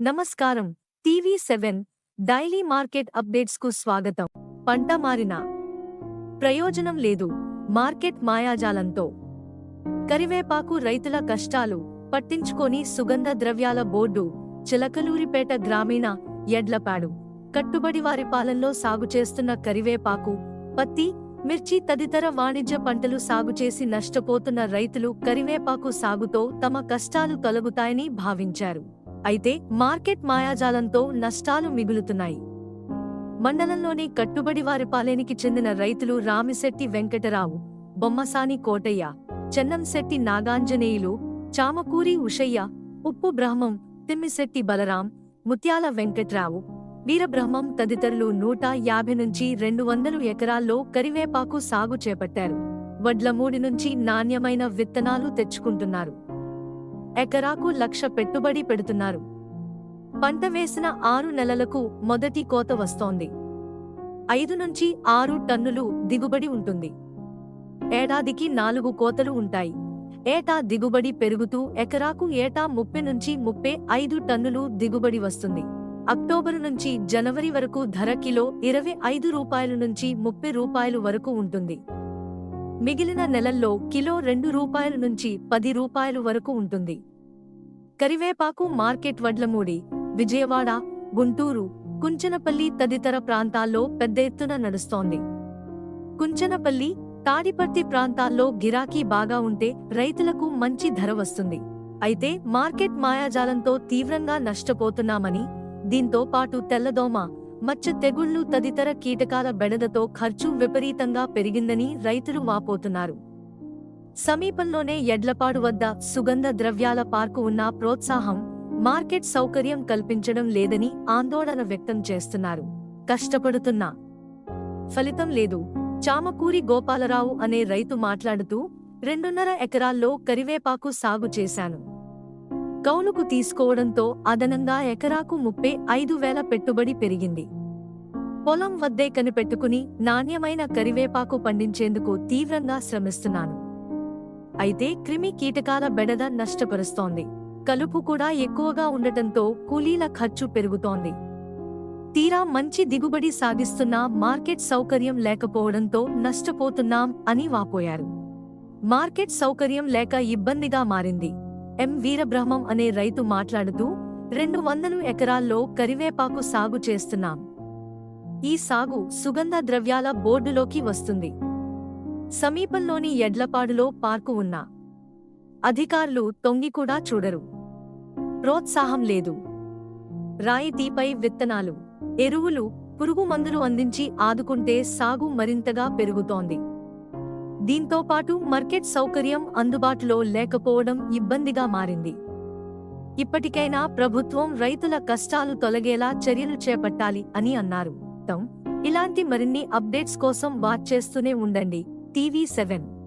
నమస్కారం. TV seven daily market అప్డేట్స్కు స్వాగతం. పంట మారిన ప్రయోజనం లేదు. మార్కెట్ మాయాజాలంతో కరివేపాకు రైతుల కష్టాలు పట్టించుకొని సుగంధ ద్రవ్యాల బోర్డు చిలకలూరిపేట గ్రామీణ ఎడ్లపాడు. కట్టుబడి వారి పాలనలో సాగు చేస్తున్న కరివేపాకు పత్తి మిర్చి తదితర వాణిజ్య పంటలు సాగు చేసి నష్టపోతున్న రైతులు కరివేపాకు సాగుతో తమ కష్టాలు తొలగుతాయని భావించారు. అయితే మార్కెట్ మాయాజాలంతో నష్టాలు మిగులుతున్నాయి. మండలంలోని కట్టుబడి వారిపాలెనికి చెందిన రైతులు రామిశెట్టి వెంకటరావు బొమ్మసాని కోటయ్య చెన్నంశెట్టి నాగాంజనేయులు చామకూరి ఉషయ్య ఉప్పు బ్రహ్మం తిమ్మిశెట్టి బలరాం ముత్యాల వెంకట్రావు వీరబ్రహ్మం తదితరులు నూట యాభై నుంచి రెండు వందలు ఎకరాల్లో కరివేపాకు సాగు చేపట్టారు. వడ్ల మూడి నుంచి నాణ్యమైన విత్తనాలు తెచ్చుకుంటున్నారు. ఎకరాకు లక్ష పెట్టుబడి పెడుతున్నారు. పంట వేసిన ఆరు నెలలకు మొదటి కోత వస్తోంది. ఐదు నుంచి ఆరు టన్నులు దిగుబడి ఉంటుంది. ఏడాదికి నాలుగు కోతలు ఉంటాయి. ఏటా దిగుబడి పెరుగుతూ ఎకరాకు ఏటా ముప్పై నుంచి ముప్పై ఐదు టన్నులు దిగుబడి వస్తుంది. అక్టోబరు నుంచి జనవరి వరకు ధర కిలో ఇరవై ఐదు రూపాయల నుంచి ముప్పై రూపాయలు వరకు ఉంటుంది. మిగిలిన నెలల్లో కిలో రెండు రూపాయల నుంచి పది రూపాయలు వరకు ఉంటుంది. కరివేపాకు మార్కెట్ వడ్లమూడి విజయవాడ గుంటూరు కుంచనపల్లి తదితర ప్రాంతాల్లో పెద్ద ఎత్తున నడుస్తోంది. కుంచనపల్లి తాడిపర్తి ప్రాంతాల్లో గిరాకీ బాగా ఉంటే రైతులకు మంచి ధర వస్తుంది. అయితే మార్కెట్ మాయాజాలంతో తీవ్రంగా నష్టపోతున్నామని దీంతో పాటు తెల్లదోమ మచ్చ తెగుళ్ళు తదితర కీటకాల బెడదతో ఖర్చు విపరీతంగా పెరిగిందని రైతులు వాపోతున్నారు. సమీపంలోనే ఎడ్లపాడు వద్ద సుగంధ ద్రవ్యాల పార్కు ఉన్న ప్రోత్సాహం మార్కెట్ సౌకర్యం కల్పించడం లేదని ఆందోళన వ్యక్తం చేస్తున్నారు. కష్టపడుతున్నా. ఫలితం లేదు. చామకూరి గోపాలరావు అనే రైతు మాట్లాడుతూ రెండున్నర ఎకరాల్లో కరివేపాకు సాగు చేశాను. కౌలుకు తీసుకోవడంతో అదనంగా ఎకరాకు ముప్పై ఐదు వేల పెట్టుబడి పెరిగింది. పొలం వద్దే కనిపెట్టుకుని నాణ్యమైన కరివేపాకు పండించేందుకు తీవ్రంగా శ్రమిస్తున్నాను. అయితే క్రిమి కీటకాల బెడద నష్టపరుస్తోంది. కలుపు కూడా ఎక్కువగా ఉండటంతో కూలీల ఖర్చు పెరుగుతోంది. తీరా మంచి దిగుబడి సాగిస్తున్నా మార్కెట్ సౌకర్యం లేకపోవడంతో నష్టపోతున్నాం అని వాపోయారు. మార్కెట్ సౌకర్యం లేక ఇబ్బందిగా మారింది. ఎం వీరబ్రహ్మం అనే రైతు మాట్లాడుతూ రెండు వందలు ఎకరాల్లో కరివేపాకు సాగు చేస్తున్నాం. ఈ సాగు సుగంధ ద్రవ్యాల బోర్డులోకి వస్తుంది. సమీపంలోని ఎడ్లపాడులో పార్కు ఉన్నా అధికారులు తొంగి కూడా చూడరు. ప్రోత్సాహం లేదు. రాయితీపై విత్తనాలు ఎరువులు పురుగు మందులు అందించి ఆదుకుంటే సాగు మరింతగా పెరుగుతోంది. దీంతో పాటు మార్కెట్ సౌకర్యం అందుబాటులో లేకపోవడం ఇబ్బందిగా మారింది. ఇప్పటికైనా ప్రభుత్వం రైతుల కష్టాలు తొలగేలా చర్యలు చేపట్టాలి అని అన్నారు. ఇలాంటి మరిన్ని అప్డేట్స్ కోసం వాచ్ చేస్తూనే ఉండండి. TV seven.